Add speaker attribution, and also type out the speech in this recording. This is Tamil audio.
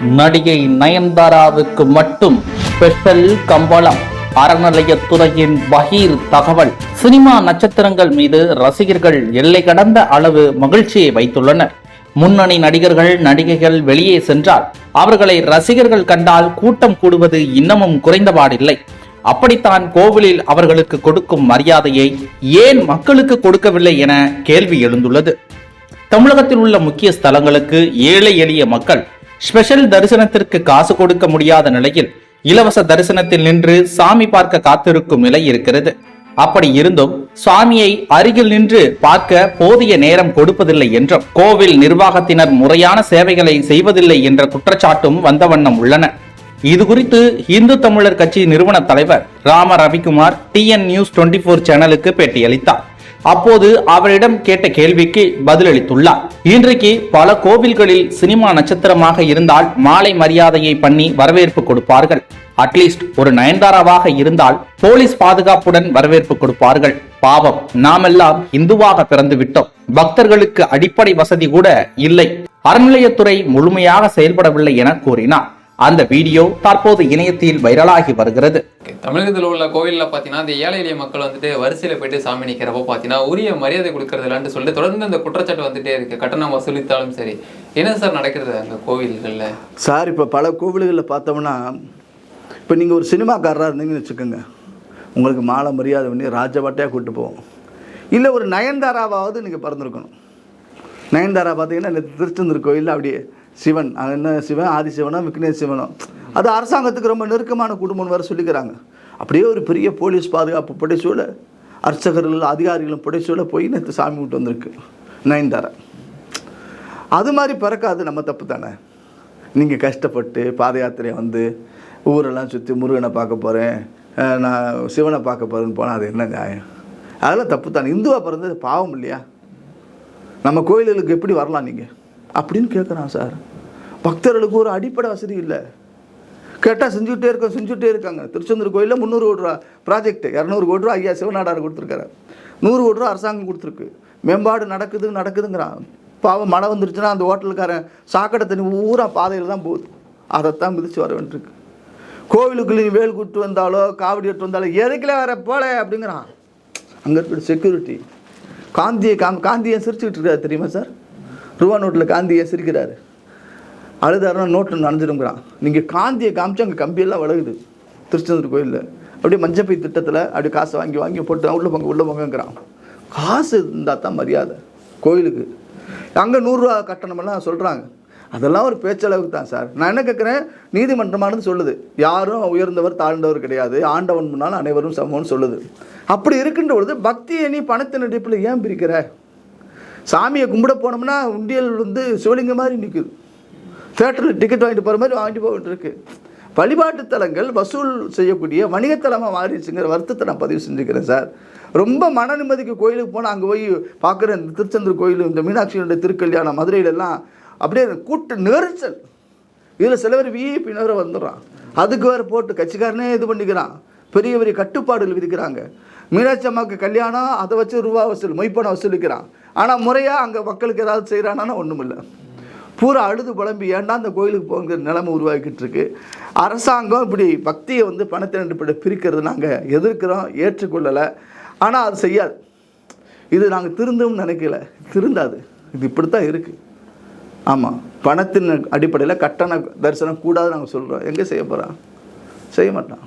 Speaker 1: நடிகை நயன்தாராவுக்கு மட்டும் ஸ்பெஷல் கம்பளம். அறநிலையத்துறையின் பகீர் தகவல். சினிமா நட்சத்திரங்கள் மீது ரசிகர்கள் எல்லை கடந்த அளவு மகிழ்ச்சியை வைத்துள்ளனர். முன்னணி நடிகர்கள் நடிகைகள் வெளியே சென்றால் அவர்களை ரசிகர்கள் கண்டால் கூட்டம் கூடுவது இன்னமும் குறைந்தபாடில்லை. அப்படித்தான் கோவிலில் அவர்களுக்கு கொடுக்கும் மரியாதையை ஏன் மக்களுக்கு கொடுக்கவில்லை என கேள்வி எழுந்துள்ளது. தமிழகத்தில் உள்ள முக்கிய ஸ்தலங்களுக்கு ஏழை எளிய மக்கள் ஸ்பெஷல் தரிசனத்திற்கு காசு கொடுக்க முடியாத நிலையில் இலவச தரிசனத்தில் நின்று சாமி பார்க்க காத்திருக்கும் நிலை இருக்கிறது. அப்படி இருந்தும் சுவாமியை அருகில் நின்று பார்க்க போதிய நேரம் கொடுப்பதில்லை என்றும் கோவில் நிர்வாகத்தினர் முறையான சேவைகளை செய்வதில்லை என்ற குற்றச்சாட்டும் வந்த வண்ணம் உள்ளன. இது குறித்து இந்து தமிழர் கட்சி நிறுவன தலைவர் Rama Ravikumar TN news twenty four சேனலுக்கு பேட்டியளித்தார். அப்போது அவரிடம் கேட்ட கேள்விக்கு பதிலளித்துள்ளார். இன்றைக்கு பல கோவில்களில் சினிமா நட்சத்திரமாக இருந்தால் மாலை மரியாதையை பண்ணி வரவேற்பு கொடுப்பார்கள். அட்லீஸ்ட் ஒரு நயன்தாராவாக இருந்தால் போலீஸ் பாதுகாப்புடன் வரவேற்பு கொடுப்பார்கள். பாவம் நாமெல்லாம் இந்துவாக பிறந்து விட்டோம் பக்தர்களுக்கு அடிப்படை வசதி கூட இல்லை. அறநிலையத்துறை முழுமையாக செயல்படவில்லை என கூறினார். அந்த வீடியோ தற்போது இணையத்தில் வைரலாகி வருகிறது.
Speaker 2: தமிழகத்தில் உள்ள கோவிலில் பார்த்தீங்கன்னா இந்த ஏழை எளிய மக்கள் வந்துட்டு வரிசையில் போயிட்டு சாமி நிற்கிறப்போ பார்த்தீங்கன்னா உரிய மரியாதை கொடுக்கறது இல்லைன்னு சொல்லிட்டு தொடர்ந்து அந்த குற்றச்சாட்டு வந்துட்டே இருக்கு. கட்டணம் வசூலித்தாலும் சரி. என்ன சார் நடக்கிறது அங்கே கோவில்களில்?
Speaker 3: சார் இப்போ பல கோவில்களில் பார்த்தோம்னா இப்போ நீங்கள் ஒரு சினிமாக்காரராக இருந்தீங்கன்னு வச்சுக்கோங்க. உங்களுக்கு மாலை மரியாதை பண்ணி ராஜபாட்டையாக கூப்பிட்டு போவோம். இல்லை ஒரு நயன்தாராவாவது நீங்கள் பிறந்திருக்கணும். நயன்தாரா பார்த்தீங்கன்னா இந்த திருச்செந்தூர் கோயிலில் அப்படியே சிவன். என்ன சிவன்? ஆதிசிவனோ விக்னேஷ் சிவனோ அது அரசாங்கத்துக்கு ரொம்ப நெருக்கமான குடும்பம்னு வேறு சொல்லிக்கிறாங்க. அப்படியே ஒரு பெரிய போலீஸ் பாதுகாப்பு படைச்சூழ அர்ச்சகர்கள் அதிகாரிகளும் படைச்சூழ போய் நேற்று சாமி விட்டு வந்திருக்கு. நயன்தாரா. அது மாதிரி பிறக்காது நம்ம தப்பு தானே? நீங்கள் கஷ்டப்பட்டு பாத யாத்திரை வந்து ஊரெல்லாம் சுற்றி முருகனை பார்க்க போகிறேன் நான் சிவனை பார்க்க போகிறேன்னு போனால் அது என்ன நியாயம்? அதெல்லாம் தப்பு தானே. இந்துவாக பிறந்தது பாவம் இல்லையா? நம்ம கோயில்களுக்கு எப்படி வரலாம் நீங்கள் அப்படின்னு கேட்குறான் சார். பக்தர்களுக்கு ஒரு அடிப்படை வசதி இல்லை. கேட்டால் செஞ்சுக்கிட்டே இருக்கோம் செஞ்சுக்கிட்டே இருக்காங்க. திருச்செந்தூர் கோயிலில் முந்நூறு கோடி ரூபா ப்ராஜெக்ட் இரநூறு கோடி ரூபா ஐயா சிவநாடார் கொடுத்துருக்காரு. நூறு கோடி ரூபா அரசாங்கம் கொடுத்துருக்கு. மேம்பாடு நடக்குது நடக்குதுங்கிறான். பாவம் மழை வந்துருச்சுன்னா அந்த ஹோட்டலுக்காரன் சாக்கடை தண்ணி ஊரா பாதையில் தான் போகுது. அதைத்தான் மிதித்து வர வேண்டியிருக்கு. கோவிலுக்குள்ளே நீ வேல் கூட்டு வந்தாலோ காவடி எடுத்து வந்தாலோ எதுக்கில் வர போல அப்படிங்கிறான். அங்கே இருக்கிற செக்யூரிட்டி காந்தியை காம் காந்தியை சிரிச்சுக்கிட்டு இருக்காரு தெரியுமா சார்? ரூபா நோட்டில் காந்தியை சிரிக்கிறாரு. அழுதாருன்னா நோட்டு நனைஞ்சிருங்கிறான். நீங்கள் காந்தியை காமிச்சு அங்கே கம்பியெல்லாம் வளருது. திருச்செந்தூர் கோயிலில். அப்படியே மஞ்சப்பை திட்டத்தில் அப்படியே காசை வாங்கி வாங்கி போட்டு உள்ள போங்க உள்ள போங்கங்கிறான். காசு இருந்தால் தான் மரியாதை. கோயிலுக்கு. அங்கே நூறுரூவா கட்டணமெல்லாம் சொல்கிறாங்க அதெல்லாம் ஒரு பேச்சளவுக்கு தான் சார். நான் என்ன கேட்குறேன் நீதிமன்றமானது சொல்லுது. யாரும் உயர்ந்தவர் தாழ்ந்தவர் கிடையாது. ஆண்டவன் முன்னால் அனைவரும் சமம்னு சொல்லுது. அப்படி இருக்கின்ற பொழுது பக்தியை நீ பணத்தின் அடிப்பில் ஏன் பிரிக்கிற? சாமியை கும்பிட போனோம்னா உண்டியல் வந்து சிவலிங்க மாதிரி நிற்குது தேட்டரில் டிக்கெட் வாங்கிட்டு போகிற மாதிரி வாங்கிட்டு போக வேண்டியிருக்கு. வழிபாட்டு தலங்கள் வசூல் செய்யக்கூடிய வணிகத்தலமாக மாறிடுச்சுங்கிற வருத்தத்தை நான் பதிவு செஞ்சுக்கிறேன் சார். ரொம்ப மன நிம்மதிக்கு கோயிலுக்கு போனால் அங்கே போய் பார்க்குற இந்த திருச்செந்தூர் கோயில் இந்த மீனாட்சியினுடைய திருக்கல்யாணம் மதுரையிலெல்லாம் அப்படியே கூட்டு நெரிசல் இதில் சில பேர் விஐபி வந்துடுறான். அதுக்கு வேறு போட்டு கட்சிக்காரனே இது பண்ணிக்கிறான். பெரிய பெரிய கட்டுப்பாடுகள் விதிக்கிறாங்க. மீனாட்சி அம்மாவுக்கு கல்யாணம் அதை வச்சு ரூபா வசூல் மொய்ப்பணம் வசூலிக்கிறான். ஆனால் முறையாக அங்கே மக்களுக்கு ஏதாவது செய்கிறானா ஒன்றும் இல்லை பூரா அழுது புலம்பி ஏன்டா அந்த கோயிலுக்கு போங்கிற நிலைமை உருவாக்கிட்டு இருக்கு அரசாங்கம் இப்படி பக்தியை வந்து பணத்தை ரெண்டு பிரிக்கிறது நாங்கள் எதிர்க்கிறோம் ஏற்றுக்கொள்ளலை. ஆனால் அது செய்யாது. இது நாங்கள் திருந்தும் நினைக்கல. திருந்தாது. இது இப்படித்தான் இருக்குது ஆமாம் பணத்தின் அடிப்படையில் கட்டண தரிசனம் கூடாது நாங்கள் சொல்கிறோம் எங்கே செய்ய போகிறோம் செய்ய மாட்டோம்